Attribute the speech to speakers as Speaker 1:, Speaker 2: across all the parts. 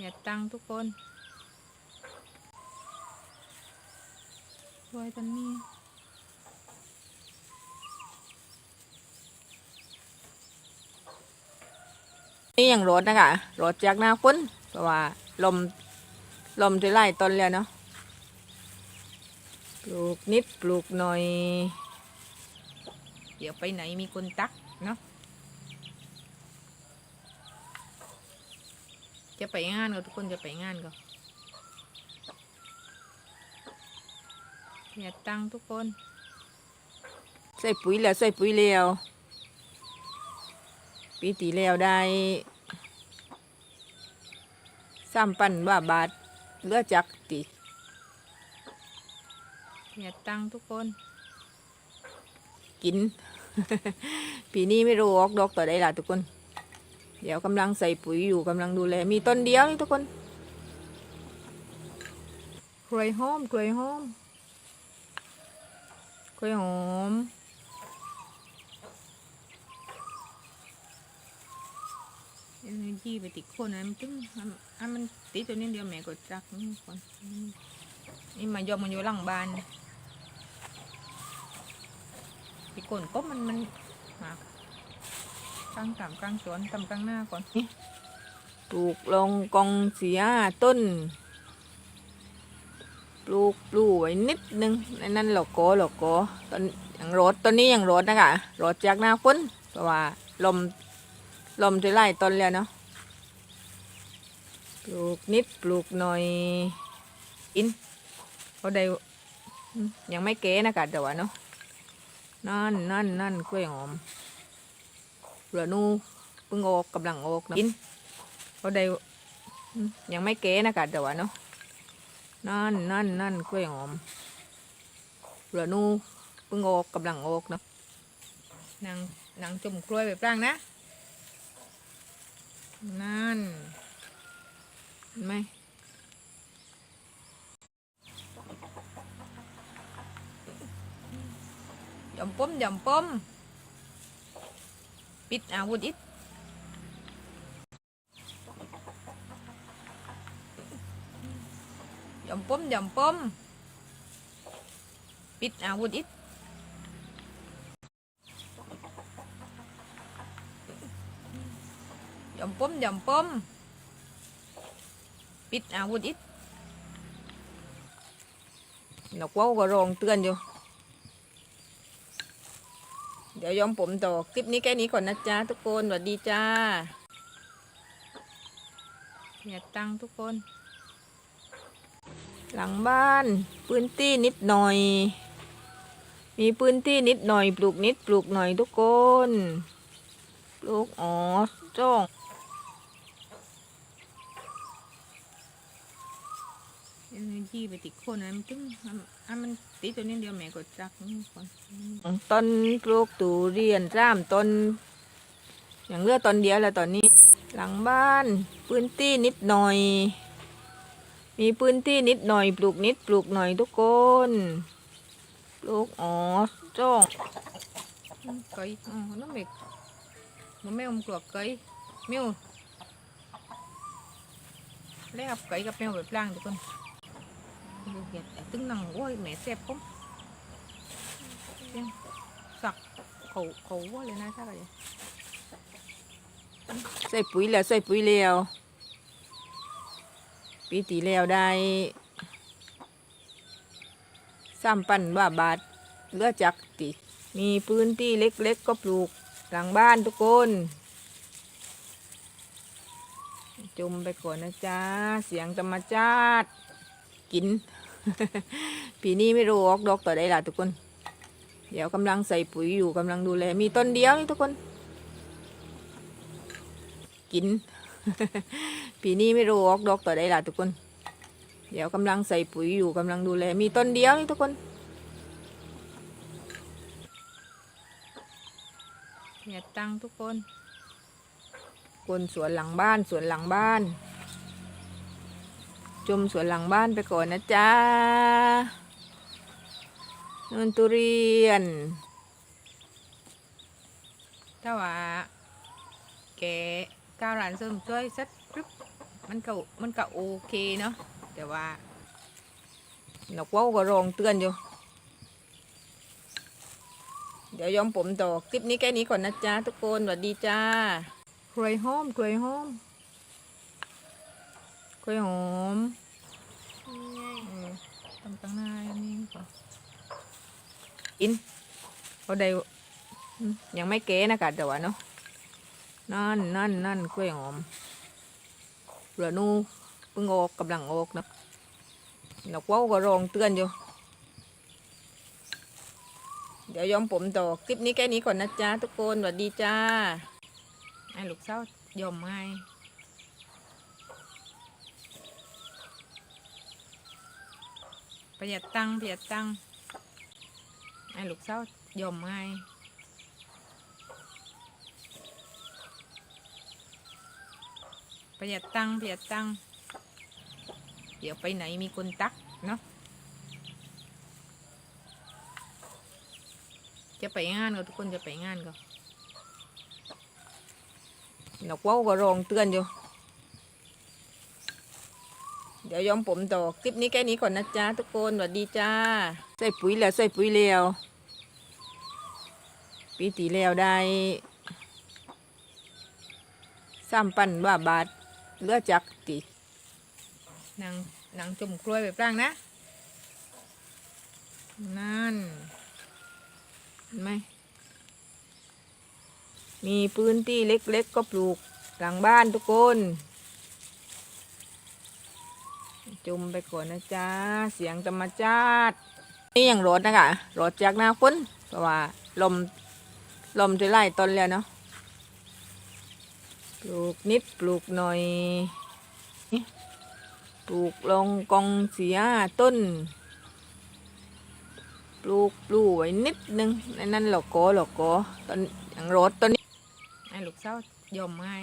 Speaker 1: อย่าตังทุกคนช่วยกันนี่นี่อย่างรถนะคะรถจากหน้าคุณเพราะว่าลมลมจะไล่ต้นแล้วเนาะปลูกนิดปลูกหน่อย เดี๋ยวไปไหนมีคนตักเนาะ จะไปงานก็ทุกคนจะไปงานก็อย่าตังค์ทุกคน ใส่ปุ๋ยแล้วใส่ปุ๋ยแล้วปีตีแล้วได้สามปันว่าบาทเหลือจักตีอย่าตังค์ทุกคน กิน ปีนี้ไม่รู้ออกดอกต่อได้ล่ะทุกคน เดี๋ยวกำลังใส่ปุ๋ยอยู่กำลังดูแล มีต้นเดียวนี่ทุกคนกล้วยหอมกล้วยหอมกล้วยหอมเอ็นจีไปติดคนนะมันตึ้งอันมันติดตัวนี้เดียวแม่ก็จักนี่ก่อนนี่มายอมมันอยู่หลังบ้านติดโคนก็มันมันมาก กลางสามกลางสวนตำกลางหน้าก่อนนี่ปลูกลงกองเสียต้น ปลูกปลูกไว้นิดนึงในนั้นหลอกโกหลอกโกต้นอย่างรถต้นนี้อย่างรถนะคะรถจากหน้าคุณเพราะว่าลมลมจะไล่ต้นแล้วเนาะปลูกนิดปลูกหน่อยอินเขาได้ยังไม่เก๋นะคะแต่ว่าเนาะนั่นนั่นนั่นกล้วยหอม เหลือนูเพิ่งออกกำลังออกนะกินเขาได้อืมยังไม่เก๋นะคะแต่ว่าเนาะนั่นนั่นนั่นกล้วยหอมเหลือนูเพิ่งออกกำลังออกเนาะนางนางจุ่มกล้วยแบบร่างนะนั่นเห็นไหมยำป้มยำป้ม ปิดอาวุธอิดยำป้มยำป้มปิดอาวุธอิดยำป้มยำป้มปิดอาวุธอิดนกว่าวก็ร้องเตือนอยู่ เดี๋ยวยอมผมต่อคลิปนี้แค่นี้ก่อนนะจ๊ะทุกคนสวัสดีจ้าอย่าตังทุกคน หลังบ้านพื้นที่นิดหน่อย มีพื้นที่นิดหน่อย ปลูกนิดปลูกหน่อยทุกคน ปลูกอ๋อจ้อง เอ็นจีไปติดโคนนะมันตึ้งอันมันติดตัวนี้เดียวแม่ก็จักนี่ก่อนต้นปลูกตูเรียนจ้ามต้น อย่างเลือกต้นเดียวแล้วตอนนี้ หลังบ้านพื้นที่นิดหน่อย มีพื้นที่นิดหน่อย ปลูกนิดปลูกหน่อยทุกคนปลูกอ๋อจ้องไก่อ๋อน้ำเมกมันไม่อมกลัวไก่เมียวเล่กับไก่กับแมวแบบล่างทุกคน เห็ดตึ้งนังโอ้ยแม่เสียบผมสักเขาเขาว่าเลยนะถ้าอะไรใส่ปุ๋ยแล้วใส่ปุ๋ยแล้วปีตีแล้วได้สามปันว่าบาทเลือจักติมีพื้นที่เล็กๆก็ปลูกหลังบ้านทุกคนจุ่มไปก่อนนะจ๊ะ เสียงธรรมชาติ กิน ปีนี้ไม่รู้ออกดอกต่อได้ล่ะทุกคน เดี๋ยวกำลังใส่ปุ๋ยอยู่กำลังดูแล มีต้นเดียวนี่ทุกคน กิน ปีนี้ไม่รู้ออกดอกต่อได้ล่ะทุกคน เดี๋ยวกำลังใส่ปุ๋ยอยู่กำลังดูแล มีต้นเดียวนี่ทุกคนอย่าตังทุกคน คนสวนหลังบ้านสวนหลังบ้าน จมสวนหลังบ้านไปก่อนนะจ๊ะนนทุเรียนถ้าว่าแกก้าวหลานเสริมช่วยสักปึ๊บมันก็มันก็โอเคเนาะแต่ว่านกว้าก็รองเตือนอยู่ เดี๋ยวยอมผมต่อคลิปนี้แค่นี้ก่อนนะจ๊ะทุกคนสวัสดีจ้ากลวยหอมกลวยหอม กล้วยหอมเออทำตั้งหน้าอันนี้ก่อนอินเขาได้อืมยังไม่เก๋นะกะแต่ว่าเนาะนั่นนั่นนั่นกล้วยหอมเหลือนูเพิ่งออกกำลังออกเนาะนกเว้าก็ร้องเตือนอยู่ เดี๋ยวยอมผมต่อคลิปนี้แค่นี้ก่อนนะจ๊ะทุกคนสวัสดีจ้าไอ้ลูกเศร้ายอมให้ ประหยัดตังค์ประหยัดตังค์ไอ้ลูกเศร้ายอมให้ประหยัดตังค์ประหยัดตังค์เดี๋ยวไปไหนมีคนตักเนาะจะไปงานก็ทุกคนจะไปงานก็นกเว้าก็ร้องเตือนอยู่เดี๋ยวยอมผมต่อคลิปนี้แค่นี้ก่อนนะจ๊ะทุกคนสวัสดีจ้าใส่ปุ๋ยแล้วใส่ปุ๋ยแล้วปีตีแล้วได้สามปันว่าบาทเหลือจักตีนางนางจุ่มกล้วยแบบร่างนะ นั่นเห็นไหมมีพื้นที่เล็กๆก็ปลูกหลังบ้านทุกคน จุ่มไปก่อนนะจ๊ะ เสียงธรรมชาติ นี่อยังรถนะคะรถจากหน้าฝนเพราะว่า ลม ลมจะไล่ต้นแล้วเนาะ ปลูกนิดปลูกหน่อย ปลูกลงกองเสียต้น ปลูกปลูกไว้นิดนึงนนั้นหลอกโกหลอกโกตอนอย่างรถตอนนี้ไอ้ลูกเศร้ายอมให้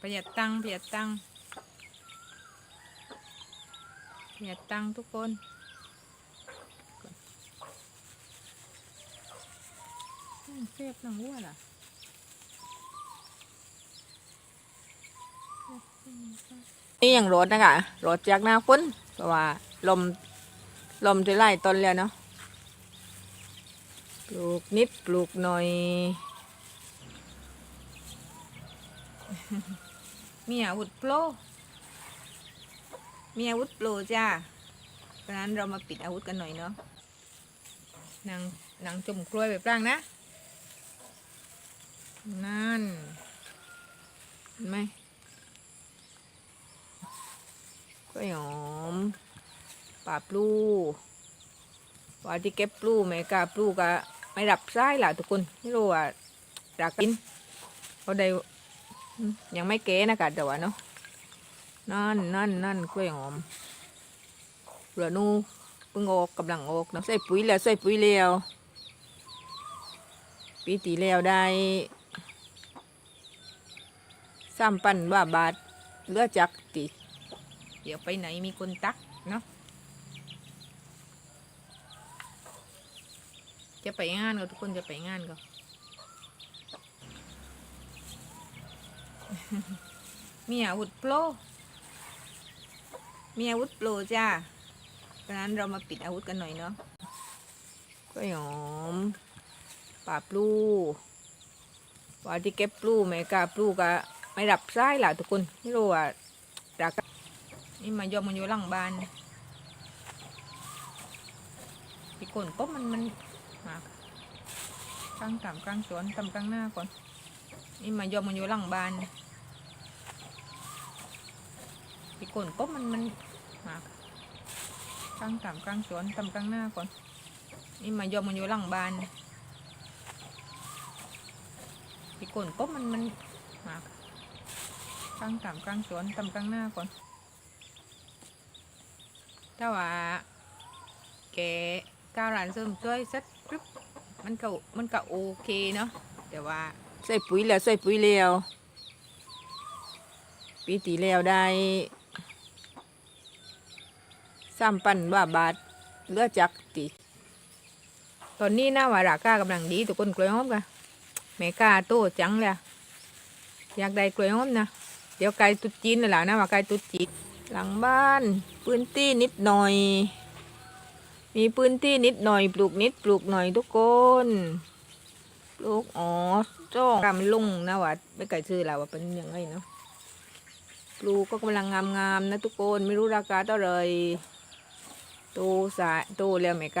Speaker 1: ประหยัดตังประหยัดตังประหยัดตังทุกคนอืมเซฟนังวัวล่ะนี่ยังรถนะคะรถจากหน้าฝนเพราะว่าลมลมจะไล่ต้นแล้วเนาะปลูกนิดปลูกหน่อย มีอาวุธโปรมีอาวุธโปรจ้าเพราะนั้นเรามาปิดอาวุธกันหน่อยเนาะนางนางจุ่มกล้วยแบบร่างนะ นั่นเห็นไหมกล้วยหอมป่าปลูว่าที่เก็บปลูแม่กาปลูก็ไม่รับสายล่ะทุกคน ไม่รู้ว่าอยากกินเขาได้ ยังไม่เก๋นะกะแต่ว่าเนาะนั่นนั่นนั่นกล้วยหอมเหลือนูเพิ่งออกกำลังออกเนาะใส่ปุ๋ยแล้วใส่ปุ๋ยแล้วปีตีแล้วได้สามปันว่าบาทเลือจักตีเดี๋ยวไปไหนมีคนตักเนาะจะไปงานก็ทุกคนจะไปงานก็ มีอาวุธโปรมีอาวุธโปรจ้าเพราะฉะนั้นเรามาปิดอาวุธกันหน่อยเนาะกล้วยหอมป่าปลูว่าที่เก็บปลูแม่กาปลูก็ไม่รับสายล่ะทุกคนไม่รู้ว่าจากนี่มายอมมันอยู่หลังบ้านพี่คนปุ๊บมันมันมากลางต่ำกลางสวนต่ำกลางหน้าก่อนนี่มายอมมันอยู่หลังบ้าน พี่คนปุ๊บมันมันมากลางต่ำกลางสวนต่ำกลางหน้าก่อน นี่มายอมมันอยู่หลังบ้านพี่คนปุ๊บมันมันมากลางต่ำกลางสวนต่ำกลางหน้าก่อนถ้าว่าแกก้าวร้านเสริมช่วยสักปึ๊บมันก็มันก็โอเคเนาะแต่ว่าใส่ปุ๋ยแล้วใส่ปุ๋ยแล้วปีตีแล้วได้ สามปันว่าบาทเลือจักตีตอนนี้หน้าว่าราคากำลังดีทุกคนกล้วยหอมกันแม่กาโตจังเลยอยากได้กล้วยหอมนะเดี๋ยวไก่ตุ๊ดจีนน่ะแหละนะว่าไก่ตุ๊ดจีนหลังบ้านพื้นที่นิดหน่อย มีพื้นที่นิดหน่อย ปลูกนิดปลูกหน่อยทุกคนปลูกอ๋อจ้องกำลุงนะว่าไม่ไก่ชื่อแล้วว่าเป็นยังไงเนาะปลูกก็กำลังงามๆนะทุกคนไม่รู้ราคาเท่าไหรโตสายโตแล้วแม่ก